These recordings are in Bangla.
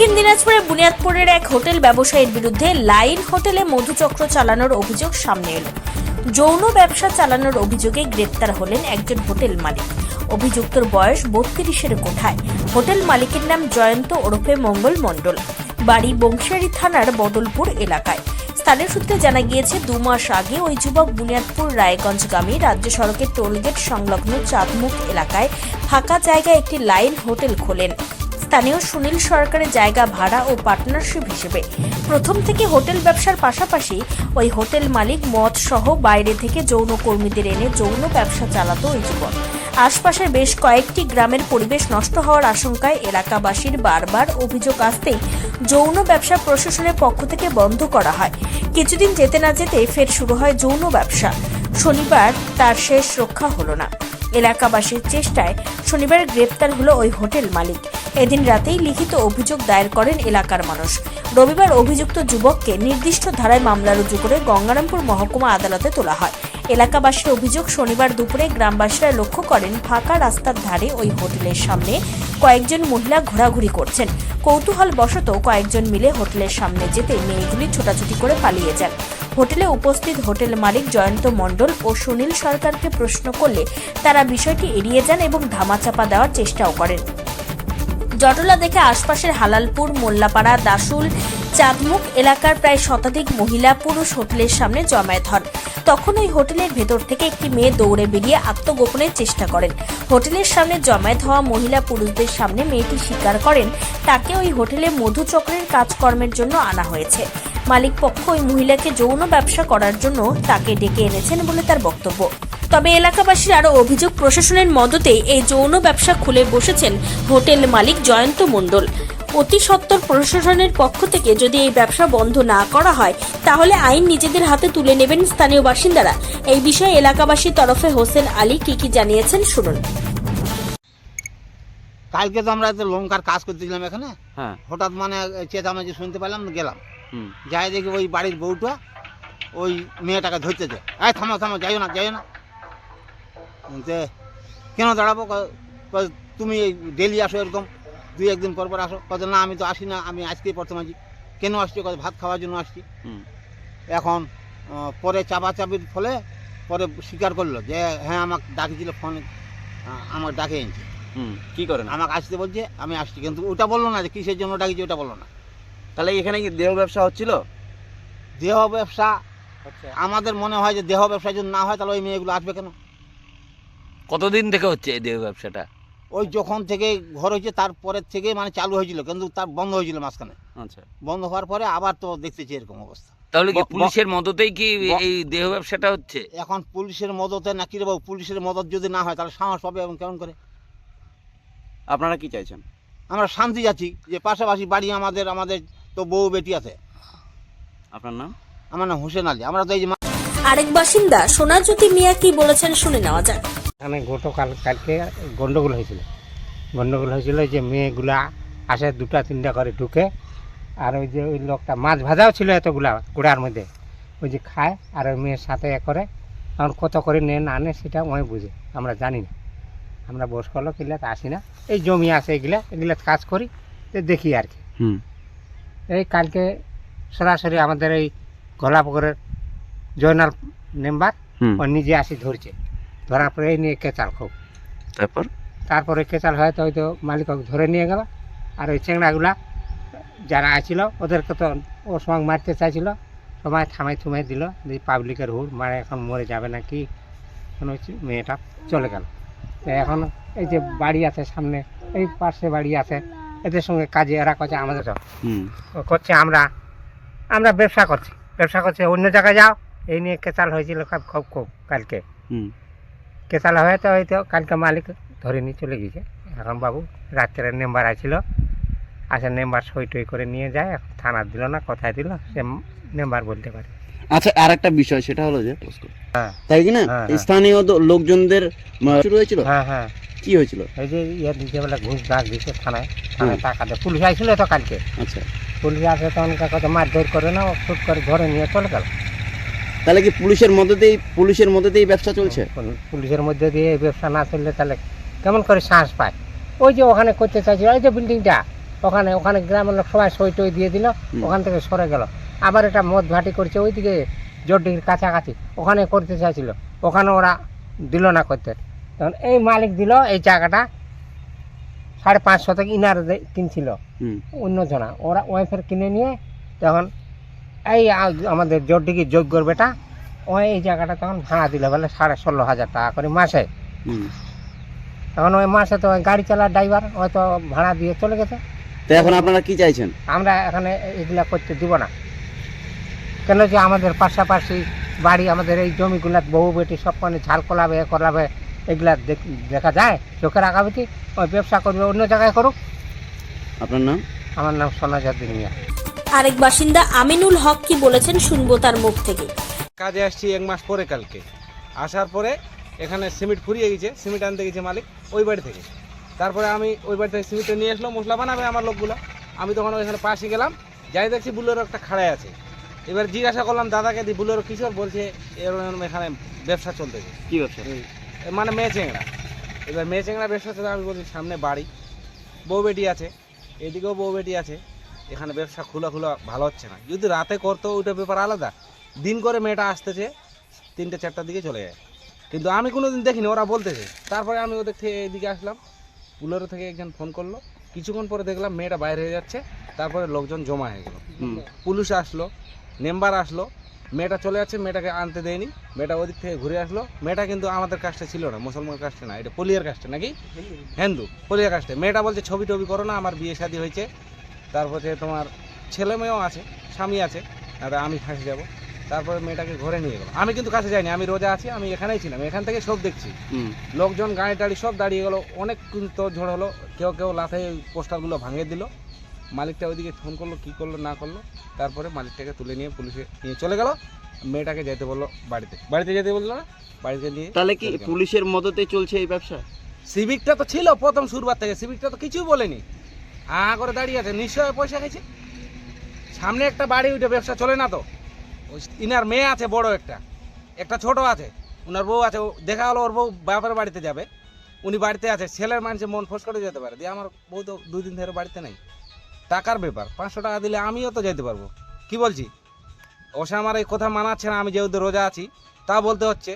দক্ষিণ দিনাজপুরের বুনিয়াদপুরের এক হোটেল ব্যবসায়ীর বিরুদ্ধে লাইন হোটেলে মধুচক্র চালানোর অভিযোগ সামনে এলো। যৌন ব্যবসা চালানোর অভিযোগে গ্রেপ্তার হলেন একজন হোটেল মালিক। অভিযুক্তর বয়স বত্রিশের কোঠায়। হোটেল মালিকের নাম জয়ন্ত ওরফে মঙ্গল মণ্ডল। বাড়ি বংশিয়ারি থানার বদলপুর এলাকায়। স্থানীয় সূত্রে জানা গিয়েছে, দু মাস আগে ওই যুবক বুনিয়াদপুর রায়গঞ্জগামী রাজ্য সড়কের টোলগেট সংলগ্ন চাঁদমুখ এলাকায় ফাঁকা জায়গায় একটি লাইন হোটেল খোলেন। স্থানীয় সুনীল সরকারের জায়গা ভাড়া ও পার্টনারশিপ হিসেবে। প্রথম থেকে হোটেল ব্যবসার পাশাপাশি ওই হোটেল মালিক, মদ সহ বাইরে থেকে যৌন কর্মীদের এনে যৌন ব্যবসা চালাতো ওই যুবক। আশপাশের বেশ কয়েকটি গ্রামের পরিবেশ নষ্ট হওয়ার আশঙ্কায় এলাকাবাসীর বারবার অভিযোগ আসতেই যৌন ব্যবসা প্রশাসনের পক্ষ থেকে বন্ধ করা হয়। কিছুদিন যেতে না যেতে ফের শুরু হয় যৌন ব্যবসা। শনিবার তার শেষ রক্ষা হলো না। এলাকাবাসীর চেষ্টায় শনিবার গ্রেপ্তার হলো ওই হোটেল মালিক। এদিন রাতেই লিখিত অভিযোগ দায়ের করেন এলাকার মানুষ। রবিবার অভিযুক্ত যুবককে নির্দিষ্ট ধারায় মামলা রুজু করে গঙ্গারামপুর মহকুমা আদালতে তোলা হয়। এলাকাবাসীর অভিযোগ শনিবার দুপুরে গ্রামবাসীরা লক্ষ্য করেন ফাঁকা রাস্তার ধারে ওই হোটেলের সামনে কয়েকজন মহিলা ঘোরাঘুরি করছেন। কৌতূহল বশত কয়েকজন মিলে হোটেলের সামনে যেতে মেয়েগুলি ছোটাছুটি করে পালিয়ে যান। হোটেলে উপস্থিত হোটেল মালিক জয়ন্ত মণ্ডল ও সুনীল সরকারকে প্রশ্ন করলে তারা বিষয়টি এড়িয়ে যান এবং ধামাচাপা দেওয়ার চেষ্টাও করেন। জটলা দেখে আশপাশের হালালপুর, মোল্লাপাড়া দাসুল চাঁদমুখ এলাকার প্রায় শতাধিক মহিলা পুরুষ হোটেলের সামনে জমায়েত হন। তখন ওই হোটেলের ভেতর থেকে একটি মেয়ে দৌড়ে বেরিয়ে আত্মগোপনের চেষ্টা করেন। হোটেলের সামনে জমায়েত হওয়া মহিলা পুরুষদের সামনে মেয়েটি স্বীকার করেন, তাকে ওই হোটেলে মধুচক্রের কাজকর্মের জন্য আনা হয়েছে। মালিক পক্ষ ওই মহিলাকে যৌন ব্যবসা করার জন্য তাকে ডেকে এনেছেন বলে তার বক্তব্য। তবে এলাকাবাসীর আরও অভিযোগ প্রশাসনের মদতে এই যৌন ব্যবসা খুলে বসেছেন হোটেল মালিক জয়ন্ত মণ্ডল। অতি সত্বর প্রশাসনের পক্ষ থেকে যদি এই ব্যবসা বন্ধ না করা হয় তাহলে আইন নিজেদের হাতে তুলে নেবেন স্থানীয় বাসিন্দারা। এই বিষয়ে এলাকাবাসীর তরফে হোসেন আলী কি কি জানিয়েছেন শুনুন। কালকে তো আমরা তো লঙ্কার কাজ করতেছিলাম এখানে হ্যাঁ। হঠাৎ মানে চেঁচামেচি শুনতে পেলাম গেলাম। যাই দেখি ওই বাড়ির বউটা ওই মেয়েটাকে ধরতেছে। এই থামো থামো যাইও না যাইও না। যে কেন দাঁড়াবো? তুমি ডেলি আসো এরকম দুই একদিন পর পর আসো। কত না আমি তো আসি না আমি আজকেই প্রথম আছি কেন আসছি? কত ভাত খাওয়ার জন্য আসছি। এখন পরে চাপাচাপির ফলে পরে স্বীকার করল যে হ্যাঁ আমাকে ডাকিছিল ফোনে আমাকে ডাকে এনেছে। হুম কি করেন? আমাকে আসতে বলছে আমি আসছি। কিন্তু ওটা বলল না যে কিসের জন্য ডাকিছে ওটা বলল না। তাহলে এখানে কি দেহ ব্যবসা হচ্ছিল? দেহ ব্যবসা আমাদের মনে হয় যে দেহ ব্যবসা যদি না হয় তাহলে ওই মেয়েগুলো আসবে কেন? কতদিন থেকে হচ্ছে এই দেহ ব্যবসাটা? ওই যখন থেকে ঘর হয়েছে তারপরের থেকে মানে চালু হয়েছিল কিন্তু তার বন্ধ হয়েছিল মাঝখানে। আচ্ছা। বন্ধ হওয়ার পরে আবার তো দেখতেছি এরকম অবস্থা। তাহলে কি পুলিশের মদতেই কি এই দেহ ব্যবসাটা হচ্ছে? এখন পুলিশের মদতে নাকি রে বাবু পুলিশের মদত যদি না হয় তাহলে সাহস পাবে এবং কেমন করে? আপনারা কি চাইছেন? আমরা শান্তি যাচ্ছি যে পাশাপাশি বাড়ি আমাদের আমাদের তো বউ বেটি আছে। আপনার নাম? আমার নাম হোসেন আলী। আমরা তো এই যে আরেক বাসিন্দা সোনাজ্যোতি মিয়া কি বলেছেন শুনে নেওয়া যাক। এখানে গতকাল কালকে গন্ডগোল হয়েছিল। গন্ডগোল হয়েছিল যে মেয়েগুলা আসে দুটা তিনটা করে ঢুকে আর ওই যে ওই লোকটা মাছ ভাজাও ছিল এতগুলা কুড়ার মধ্যে। ওই যে খায় আর ওই মেয়ের সাথে এ করে। এখন কত করে নেন আনে সেটা ওই বুঝে। আমরা জানি না। আমরা বস করল কিলা আসি না। এই জমি আছে এগুলা এগুলা কাজ করি তো দেখি আর কি। হুম। এই কালকে সরাসরি আমাদের এই গলাপুকুরের জয়নাল মেম্বার ও নিজে আসি ধরছে। ধরার পরে এই নিয়ে কেচাল খুব। তারপর? তারপরে কেচাল হয়তো হয়তো মালিক ধরে নিয়ে গেল। আর ওই চেংড়াগুলা যারা আছিল ওদেরকে তো ও সময় মারতে চাইছিল। সময় থামাই থুমাই দিল। যে পাবলিকের হুড় মারে এখন মরে যাবে না কি? মেয়েটা চলে গেল। তো এখন এই যে বাড়ি আছে সামনে এই পাশে বাড়ি আছে এদের সঙ্গে কাজে এরা করছে আমাদের তো করছে আমরা আমরা ব্যবসা করছি। ব্যবসা করছে অন্য জায়গায় যাও এই নিয়ে কেচাল হয়েছিল খুব খুব খুব কালকে। হুম। কেসাল হয়তো হয়তো কালকে মালিক ধরে নিয়ে চলে গেছে। এখন বাবু রাত্রের মেম্বার আছিল আসে মেম্বার সই টই করে নিয়ে যায় এখন থানা দিল না কোথায় দিল সে মেম্বার বলতে পারে। আচ্ছা আর একটা বিষয় সেটা হলো যে হ্যাঁ। তাই কি না? হ্যাঁ, হ্যাঁ। স্থানীয় লোকজনদের শুরু হয়েছিল হ্যাঁ হ্যাঁ। কি হয়েছিল? এই যে ইয়ে দিতে বলে ঘুষ দাগ দিচ্ছে থানায়। টাকা দেয় পুলিশ আইছিল তো কালকে। আচ্ছা। পুলিশ আসে তখন কথা মারধর করে না ও শুট করে ধরে নিয়ে চলে গেল। তাহলে কি পুলিশের মদতেই পুলিশের মদতেই ব্যবসা চলছে? পুল- পুলিশের মধ্যে দিয়ে এই ব্যবসা না চললে তাহলে কেমন করে সাহস পায়? ওই যে ওখানে করতে চাইছিল ওই যে বিল্ডিংটা ওখানে ওখানে গ্রামের লোক সবাই সই টই দিয়ে দিল ওখান থেকে সরে গেল। আবার এটা মদ ভাটি করছে ওইদিকে জোরডিগির কাছাকাছি ওখানে করতে চাইছিল ওখানে ওরা দিল না করতে। তখন এই মালিক দিল এই জায়গাটা সাড়ে পাঁচ শতক ইনার কিনছিল। অন্যজনা। ওরা ওয়াইফের কিনে নিয়ে তখন এই আমাদের জোরডিগির যোগ্যর বেটা ও এই জায়গাটা তখন ভাড়া দিল বলে সাড়ে ষোলো হাজার টাকা করে মাসে। তখন ওই মাসে তো ওই গাড়ি চালার ড্রাইভার হয়তো ভাড়া দিয়ে চলে গেছে। তো এখন আপনারা কি চাইছেন? আমরা এখানে এগুলা করতে দিব না। কেন যে আমাদের পাশাপাশি বাড়ি আমাদের এই জমিগুলা বহু বেটি সব মানে ঝাল কলাবে এ করাবে এগুলা দেখ- দেখা যায়? চোখের আগাবেতি ওই ব্যবসা করবে অন্য জায়গায় করুক। আপনার নাম? আমার নাম সোনাজাদ্দিন মিয়া। আরেক বাসিন্দা আমিনুল হক কি বলেছেন শুনব তার মুখ থেকে। কাজে আসছি এক মাস পরে কালকে। আসার পরে এখানে সিমেন্ট ফুরিয়ে গেছে সিমেন্ট আনতে গেছে মালিক ওই বাড়ি থেকে। তারপরে আমি ওই বাড়ি থেকে সিমেন্টটা নিয়ে আসলো মশলা বানাবে আমার লোকগুলো। আমি তখন ওইখানে পাশে গেলাম যাই দেখছি বুলেরো একটা খাড়ায় আছে। এবার জিজ্ঞাসা করলাম দাদাকে দি বুলেরো কিশোর বলছে? এরকম এখানে ব্যবসা চলতেছে। কি ব্যবসা? মানে মেয়ে চেংড়া এবার মেয়ে চেংড়া ব্যবসা চলে আমি বলছি সামনে বাড়ি। বউ বেটি আছে এদিকেও বউ বেটি আছে। এখানে ব্যবসা খোলা খোলা ভালো হচ্ছে না। যদি রাতে করতো ওইটা ব্যাপার আলাদা। দিন করে মেয়েটা আসতেছে তিনটে চারটার দিকে চলে যায়। কিন্তু আমি কোনো দিন দেখিনি ওরা বলতেছে। তারপরে আমি ওদের থেকে এদিকে আসলাম। পুলেরো থেকে একজন ফোন করল। কিছুক্ষণ পরে দেখলাম মেয়েটা বাইরে হয়ে যাচ্ছে। তারপরে লোকজন জমা হয়ে গেলো। পুলিশ আসলো মেম্বার আসলো। মেয়েটা চলে যাচ্ছে মেয়েটাকে আনতে দেয়নি। মেয়েটা ওদিক থেকে ঘুরে আসলো। মেয়েটা কিন্তু আমাদের কাজটা ছিল না মুসলমান কাজটা না এটা পলিয়ার কাজটা নাকি? হিন্দু পলিয়ার কাজটা। মেয়েটা বলছে ছবি টবি করো না আমার বিয়ে শাদী হয়েছে। তারপরে তোমার ছেলে মেয়েও আছে স্বামী আছে আর আমি ফাঁসে যাব। তারপরে মেয়েটাকে ঘরে নিয়ে গেলো। আমি কিন্তু কাছে যাইনি আমি রোজা আছি আমি এখানেই ছিলাম এখান থেকে সব দেখছি। লোকজন গাড়ি টাড়ি সব দাঁড়িয়ে গেলো অনেক কিন্তু ঝড় হলো কেউ কেউ লাথে পোস্টারগুলো ভাঙিয়ে দিল। মালিকটা ওইদিকে ফোন করল কী করল না করল তারপরে মালিকটাকে তুলে নিয়ে পুলিশে নিয়ে চলে গেল। মেয়েটাকে যেতে বলল বাড়িতে। বাড়িতে যেতে বলল না? বাড়িতে নিয়ে তাহলে কি পুলিশের মদতে চলছে এই ব্যবসা? সিভিকটা তো ছিল প্রথম শুরুবার থেকে সিভিকটা তো কিছুই বলেনি। আ করে দাঁড়িয়ে আছে নিশ্চয় পয়সা খেয়েছে। সামনে একটা বাড়ি উঠে ব্যবসা চলে না তো। ওই ইনার মেয়ে আছে বড় একটা। একটা ছোট আছে। ওনার বউ আছে দেখা হলো ওর বউ বাপের বাড়িতে যাবে। উনি বাড়িতে আছে ছেলের মানুষের মন ফোস করে যেতে পারে। দিয়ে আমার বউ তো দুই দিন ধরে বাড়িতে নেই। টাকার ব্যাপার। পাঁচশো টাকা দিলে আমিও তো যেতে পারব। কি বলছি? ওসে আমার এই কথা মানাচ্ছে না আমি যেহেতু রোজা আছি তা বলতে হচ্ছে।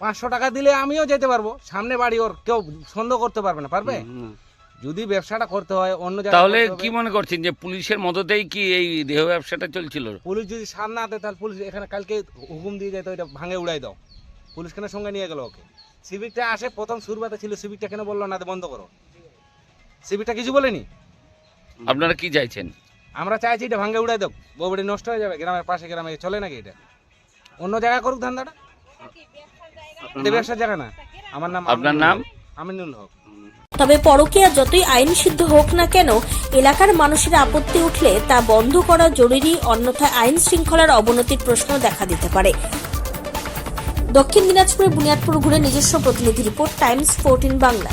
পাঁচশো টাকা দিলে আমিও যেতে পারব। সামনে বাড়ি ওর কেউ সন্দেহ করতে পারবে না পারবে? যদি ব্যবসাটা করতে হয় অন্য তাহলে কি মনে করছেন যে পুলিশের মদতেই কি এই দেহ ব্যবসাটা চলছিল? পুলিশ যদি সামনে আতে তাহলে পুলিশ এখানে কালকে হুকুম দিয়ে যেত এটা ভাঙে উড়াই দাও। পুলিশ কেন সঙ্গে নিয়ে গেল ওকে? সিভিকটা আসে প্রথম শুরুবাতে ছিল সিভিকটা কেন বলল না বন্ধ করো। সিভিকটা কিছু বলেনি? আপনারা কি চাইছেন? আমরা চাইছি এটা ভাঙে উড়াই দাও বউবাড়ি নষ্ট হয়ে যাবে গ্রামের পাশে গ্রামে চলে নাকি এটা? অন্য জায়গায় করুক ধান্দাটা? ব্যবসার জায়গা না। আমার নাম আপনার নাম? আমিনুল হক। তবে পরকীয়া যতই আইন সিদ্ধ হোক না কেন এলাকার মানুষের আপত্তি উঠলে তা বন্ধ করা জরুরি অন্যথায় আইন শৃঙ্খলার অবনতির প্রশ্ন দেখা দিতে পারে। দক্ষিণ দিনাজপুরে বুনিয়াদপুর ঘুরে নিজস্ব প্রতিনিধি রিপোর্ট টাইমস ফোরটিন বাংলা।